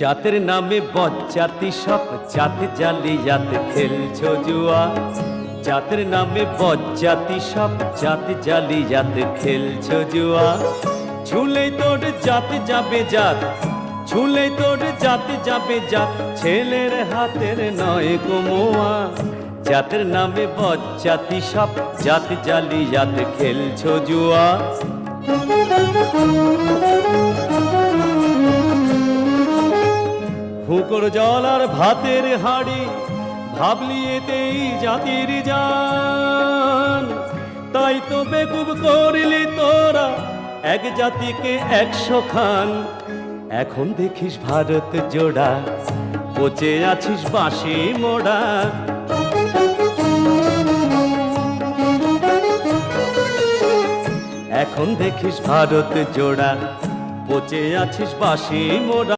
জাতের নামে বজ্জাতি সব জাত জালিয়াত খেলছো জুয়া। জাতের নামে বজ্জাতি সব জাত জালিয়াত খেলছো জুয়া। ঝুলে তোর জাত যাবে জাত ঝুলে তোর জাত যাবে জাত, ছেলের হাতের নয় গোমোয়া জাতের নামে বজ্জাতি সব জাত জালিয়াত খেলছো জুয়া। হুকর জল আর ভাতের হাড়ি, ভাবলি এতেই জাতির জান। তাই তো বেকুব করলি তোরা, এক জাতিকে একশো খান। এখন দেখিস ভারত জোড়া, পচে আছিস বাঁশি মোড়া। এখন দেখিস ভারত জোড়া, পচে আছিস বাঁশি মোড়া।